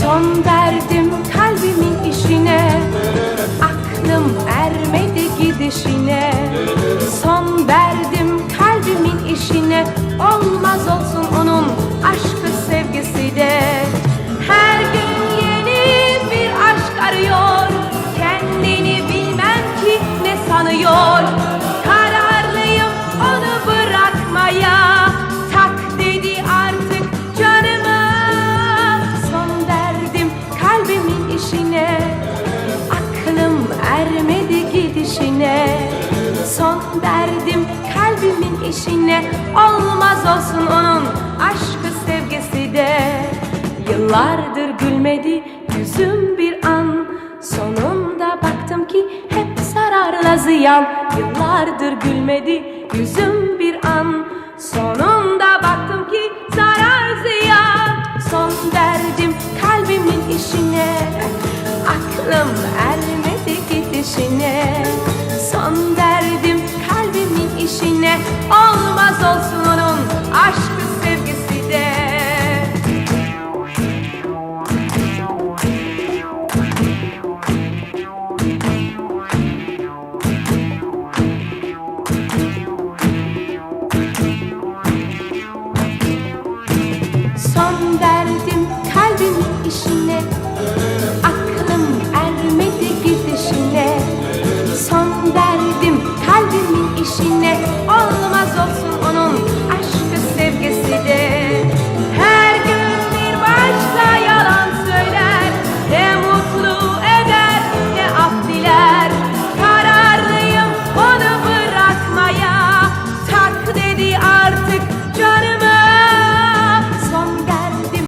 Son verdim gidişine Son verdim kalbimin işine. Olmaz olsun onun aşkı sevgisi de. Her gün yeni bir aşk arıyor. Kendini bilmem ki ne sanıyor. Kararlıyım onu bırakmaya. Tak dedi artık canıma Son verdim kalbimin işine. Aklım ermedi gidişine işine Olmaz olsun onun aşkı sevgisi de. Yıllardır gülmedi yüzüm bir an. Sonunda baktım ki hep zararla ziyan. Yıllardır gülmedi yüzüm bir an. Sonunda baktım ki zarar ziyan. Son verdim kalbimin işine. Aklım ermedi gidişine işine Olmaz olsun onun aşkı sevgisi de. Son verdim